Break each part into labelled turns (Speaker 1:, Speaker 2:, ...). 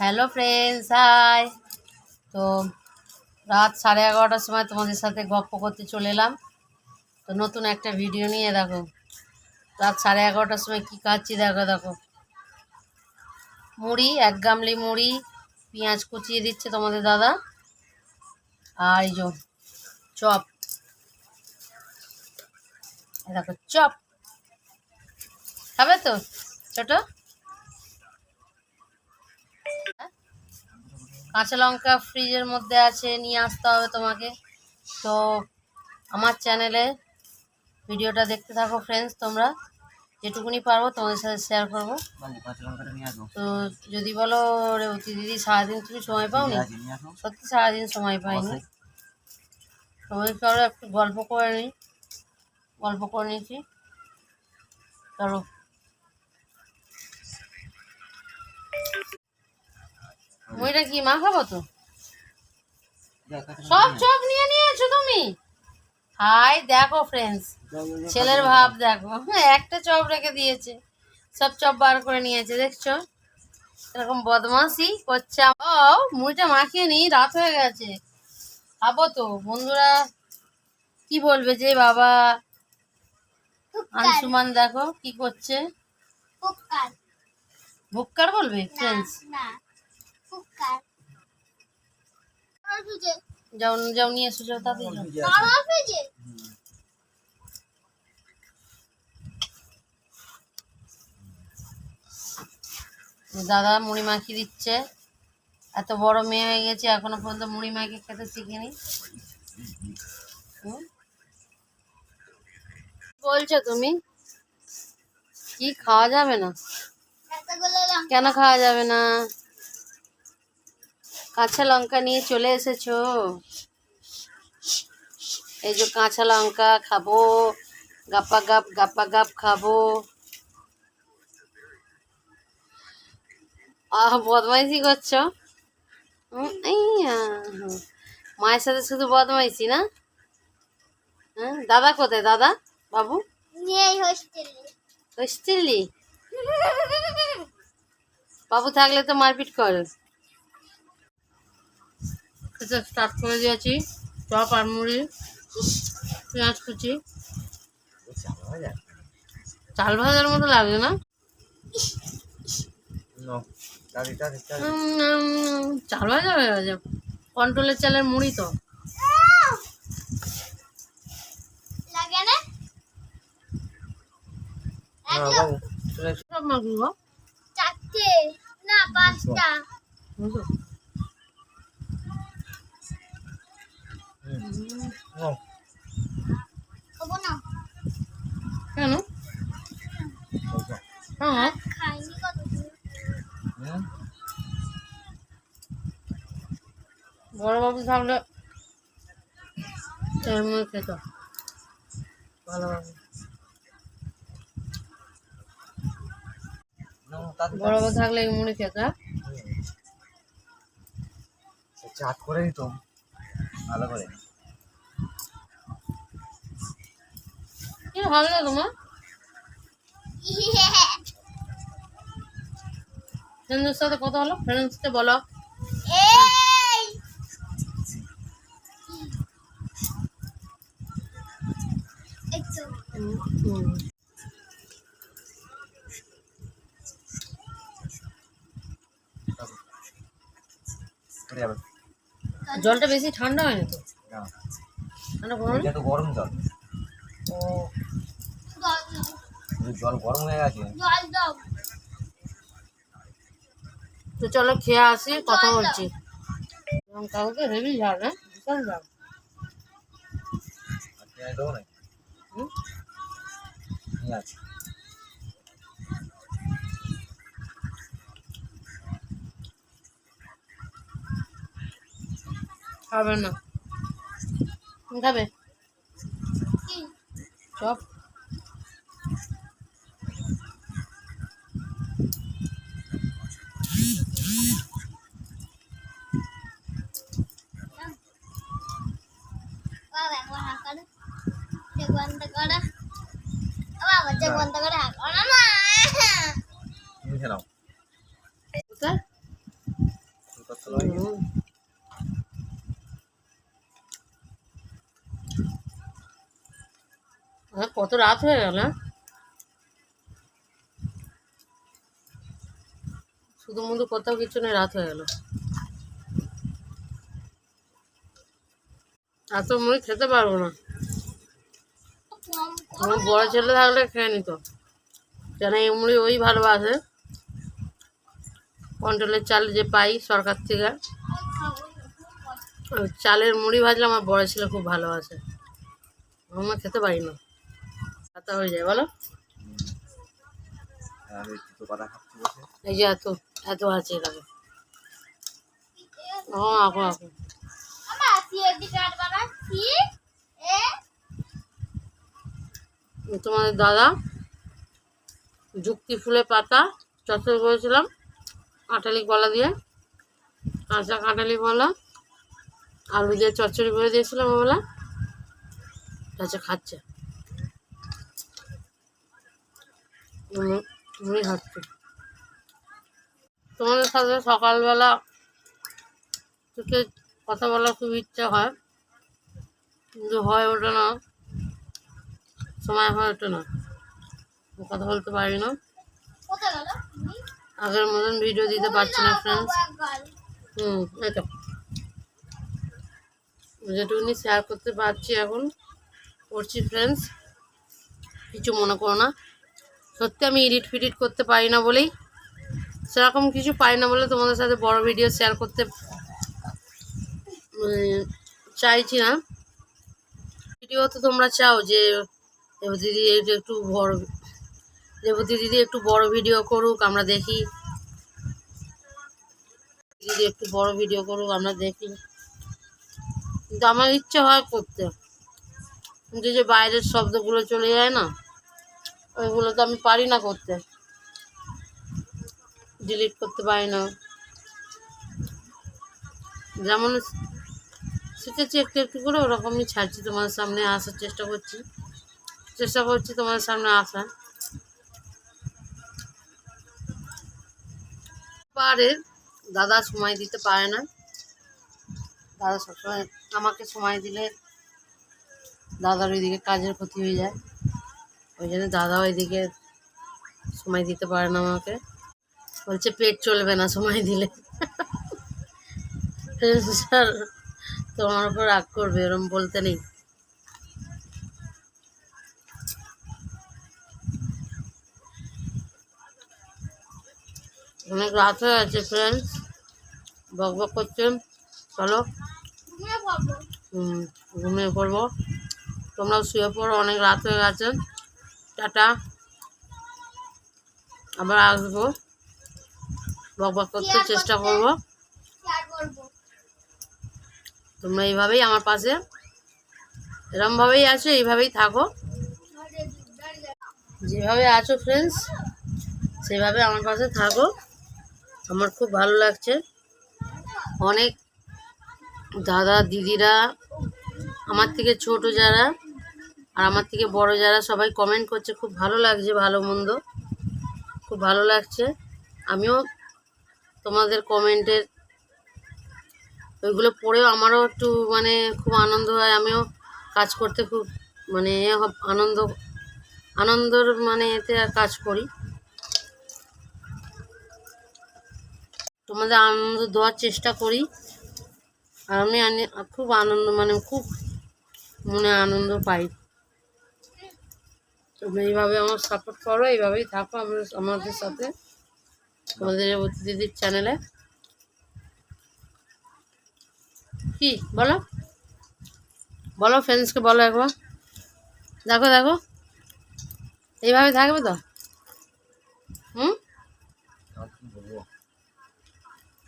Speaker 1: Hello friends high তো রাত সাড়ে এগারোটার সময় তোমাদের সাথে গপ্প করতে চলে এলাম। তো নতুন একটা ভিডিও নিয়ে দেখো। রাত সাড়ে এগারোটার সময় কী খাচ্ছি দেখো দেখো। মুড়ি, এক গামলি মুড়ি, পেঁয়াজ কুচিয়ে দিচ্ছে তোমাদের দাদা। আর এই চপ। দেখো, চপ। খাবে তো? ছোট? কাঁচা লঙ্কা ফ্রিজের মধ্যে আছে নিয়ে আসতে হবে তোমাকে। তো আমার চ্যানেলে ভিডিওটা দেখতে থাকো ফ্রেন্ডস তোমরা। যেটুকুনি পারব তোমাদের সাথে শেয়ার করব। তো যদি বলো রে অতি দিদি সারাদিন তুমি সময় পাও নি? সত্যি সারাদিন সময় পাইনি। সময় করে একটু গল্প করে নিই গল্প করে নিয়েছি। চলো। মুইটা কি মা খাব তো সব চপ নিয়ে নিয়েছো তুমি? হাই দেখো ফ্রেন্ডস ছেলের ভাব দেখো। হ্যাঁ, একটা চপ রেখে দিয়েছে। সব চপ বার করে নিয়েছে দেখছ? এরকম বদমাসি করছে ও মুড়িটা মাখিয়ে নি রাত হয়ে গেছে। খাব তো। বন্ধুরা কি বলবে যে বাবা? আনসুমান দেখো কি করছে?
Speaker 2: কুকার।
Speaker 1: ভুক্কার বলবে ফ্রেন্ডস যাও যাও নিয়ে এসো যাও তাড়াতাড়ি যাও।
Speaker 3: লঙ্কা।
Speaker 2: আমার ফ্রিজে
Speaker 1: দাদা মুড়ি মাখিয়ে দিচ্ছে। এত বড় মেয়ে হয়ে গেছে এখনও পর্যন্ত মুড়ি মাখিয়ে খেতে শিখিনি। হুম? বলছো তুমি? কি খাওয়া যাবে না? কেন খাওয়া যাবে না? কাঁচা লঙ্কা নিয়ে চলে এসেছ? এই যে কাঁচা লঙ্কা খাব গাপ্পা গাপ গাপ্পা গাপ খাব। আহ বদমাইশি করছ। মায়ের সাথে শুধু বদমাইশি না? হ্যাঁ দাদা কোথায় দাদা বাবু?
Speaker 2: হোস্টেলি
Speaker 1: বাবু থাকলে তো মারপিট করে। স্টার্ট করে দিয়েছি। চপ আর মুড়ি পেঁয়াজ কুচি।
Speaker 3: চাল ভাজা?
Speaker 1: চাল ভাজার মতো লাগে না? চাল ভাজা হয়ে গেছে। কন্ট্রোলের চালের মুড়ি তো। সব গো
Speaker 2: চারটে না পাঁচটা।
Speaker 1: কেন। হ্যাঁ।
Speaker 2: খাইনি কত
Speaker 3: হুম,
Speaker 1: বড় বাবু থাকলে খেত। ভালো বাবু। বড় বাবু থাকলে এই মুড়ি খেত হ্যাঁ?
Speaker 3: চাট করে দিত ভালো করে।
Speaker 1: ভালো লাগে তোমার? ফ্রেন্ডের সাথে কথা হলো ফ্রেন্ডসকে বলো।
Speaker 2: এই!
Speaker 1: জলটা বেশি ঠান্ডা হয়নি তো
Speaker 3: না।
Speaker 1: ঠান্ডা করো
Speaker 3: এটা তো গরম জল।
Speaker 1: ও।
Speaker 2: জল
Speaker 3: গরম হয়ে গেছে।
Speaker 2: জল দাও
Speaker 1: তো চলো খেয়ে আসি কথা বলছি। কাউকে হেভি ঝাল হ্যাঁ? বিশাল ঝাল।
Speaker 3: দেবো না
Speaker 1: হুম?
Speaker 3: পেঁয়াজ।
Speaker 1: খাবে না। খাবে? চপ
Speaker 2: বাবা একবার হাঁক করো চোখ বন্ধ করো ও বাবা চোখ বন্ধ করে হাঁক করো না
Speaker 3: তুমি খেলাও
Speaker 1: কোথায় হ্যাঁ, কত রাত হয়ে গেল? হ্যাঁ? শুধু মুধু কোথাও কিছু নেই, রাত হয়ে গেল। এত মুড়ি খেতে পারব না। আমার বড় ছেলে থাকলে খেয়ে নিত। কেন এই মুড়ি ওই ভালোবাসে। কন্ট্রোলের চাল যে পাই সরকার থেকে। চালের মুড়ি ভাজলে আমার বড় ছেলে খুব ভালোবাসে। আমরা খেতে পারি না। খাতা হয়ে যায় বলো। এই যে এত এত আছে এটাকে ও আঁকো আঁকো
Speaker 2: আমার সিএডি কার্ড বানাচ্ছি এ।
Speaker 1: তোমাদের দাদা যুক্তি ফুলের পাতা চচ্চড়ি করেছিলাম কাঁঠালি কলা দিয়ে। কাঁচা কাঁটালি কলা আলু দিয়ে চচ্চড়ি করে দিয়েছিলাম ওবেলা আচ্ছা খাচ্ছে। খাচ্ছে। তোমাদের সাথে সকালবেলা থেকে কথা বলার খুব ইচ্ছা হয় কিন্তু হয় ওঠে না সময় হয় ওঠে না। কথা বলতে পারি না।
Speaker 2: তুমি?
Speaker 1: আগের মতন ভিডিও দিতে পারছি না ফ্রেন্ডস হুম এটা যেটুকুনি শেয়ার করতে পারছি এখন করছি ফ্রেন্ডস কিছু মনে করো না। সত্যি আমি এডিট ফিডিট করতে পারি না বলেই সেরকম কিছু পারি না বলে তোমাদের সাথে বড় ভিডিও শেয়ার করতে চাইছি না। ভিডিও তো তোমরা চাও যে দিদি একটু একটু বড়, রেবতী দিদি একটু বড় ভিডিও করুক, আমরা দেখি। দিদি একটু বড় ভিডিও করুক, আমরা দেখি। কিন্তু আমার ইচ্ছে হয় করতে। কিন্তু যে বাইরের শব্দগুলো চলে যায় না ওইগুলো তো আমি পারি না করতে। ডিলিট করতে পারি না। যেমন শিখেছি একটু একটু করে, ওরকমই ছাড়ছি। তোমাদের সামনে আসার চেষ্টা করছি। চেষ্টা করছি তোমাদের সামনে আসা পারে, দাদা সময় দিতে পারে না। দাদা সবসময় আমাকে সময় দিলে দাদার ওইদিকে কাজের ক্ষতি হয়ে যায়। ওই জন্য দাদা ওইদিকে সময় দিতে পারে না আমাকে। বলছে পেট চলবে না সময় দিলে। স্যার তোমার উপর রাগ করবে এরম বলতে নেই। অনেক রাত হয়ে গেছে ফ্রেন্ডস বক বক করছে চলো।
Speaker 2: ঘুমিয়ে পড়ব।
Speaker 1: তোমরাও শুয়ে পড়ো অনেক রাত হয়ে গেছে। টাটা। আবার আসব। বক বক করতে চেষ্টা করব? তোমরা এইভাবেই আমার পাশে। এরমভাবেই আছো এইভাবেই থাকো। যেভাবে আছো ফ্রেন্ডস সেভাবে আমার পাশে থাকো। আমার খুব ভালো লাগছে। অনেক দাদা দিদিরা আমার থেকে ছোট যারা আর আমার থেকে বড় যারা সবাই কমেন্ট করছে, খুব ভালো লাগছে, ভালো মন্দ। খুব ভালো লাগছে। আমিও তোমাদের কমেন্টের ওইগুলো পড়েও আমারও একটু মানে খুব আনন্দ হয়। আমিও কাজ করতে খুব মানে আনন্দ, আনন্দর মানে এতে কাজ করি। তোমাদের আনন্দ দেওয়ার চেষ্টা করি। আর আমি খুব আনন্দ মানে খুব মনে আনন্দ পাই। তোমরা এইভাবে আমার সাপোর্ট করো, এইভাবেই থাকো আমরা আমাদের সাথে, আমাদের দিদির চ্যানেলে কি? বলো। বলো ফ্রেন্ডসকে বলো একবার। দেখো দেখো। এইভাবে থাকবে তো? হুম?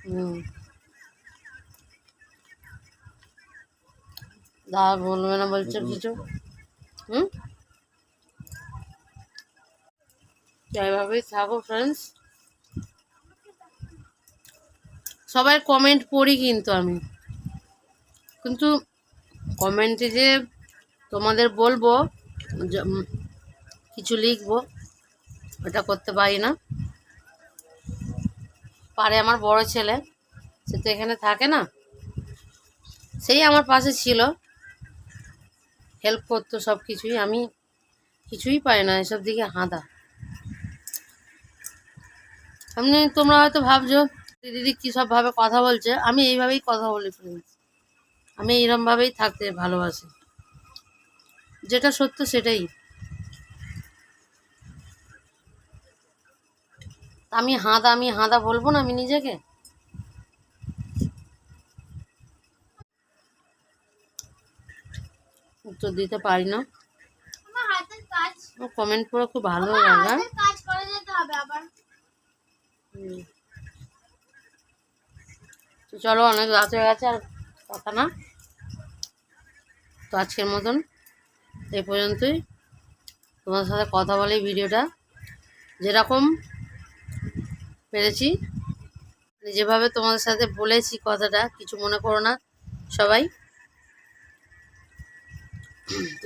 Speaker 1: হুম। দাদা বলবে না, বলছে কিছু। হুম? এইভাবেই থাকো ফ্রেন্ডস সবাই কমেন্ট পড়ি কিন্তু আমি। কিন্তু কমেন্টে যে তোমাদের বলব কিছু লিখব, ওটা করতে পারি না। পারে আমার বড় ছেলে, সে তো এখানে থাকে না। সেই আমার পাশে ছিল। হেল্প করতো সব কিছুই আমি কিছুই পারে না, এসব দিকে হাঁদা। এমনি তোমরা হয়তো ভাবছ দিদি কী সব ভাবে কথা বলছে? আমি এইভাবেই কথা বলি ফ্রেন্ডস আমি এইরমভাবেই থাকতে ভালোবাসি। যেটা সত্য সেটাই। আমি হাঁদা আমি হাঁদা বলব না আমি নিজেকে? উত্তর দিতে পারি না। কমেন্ট করে খুব ভালো লাগা
Speaker 2: হাতের কাজ করে যেতে হবে আবার
Speaker 1: হুম। তো চলো, অনেক রাত হয়ে গেছে আর কথা না। তো আজকের মতন এই পর্যন্তই। তোমাদের সাথে কথা বলে ভিডিওটা। যেরকম পেরেছি। মানে যেভাবে তোমাদের সাথে বলেছি কথাটা, কিছু মনে করো না সবাই।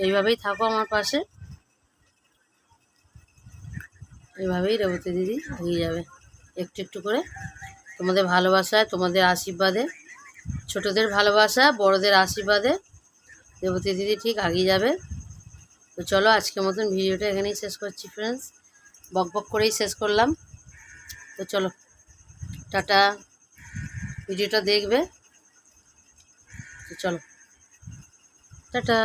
Speaker 1: এইভাবেই থাকো আমার পাশে। এইভাবেই রেবতী দিদি এগিয়ে যাবে। একটু একটু করে। তোমাদের ভালোবাসায় তোমাদের আশীর্বাদে, ছোটদের ভালোবাসা, বড়দের আশীর্বাদে। রেবতী দিদি ঠিক এগিয়ে যাবে। তো চলো আজকের মতন ভিডিওটা এখানেই শেষ করছি ফ্রেন্ডস বক বক করেই শেষ করলাম। তো চলো, টাটা। ভিডিওটা দেখবে। তো চলো, টাটা।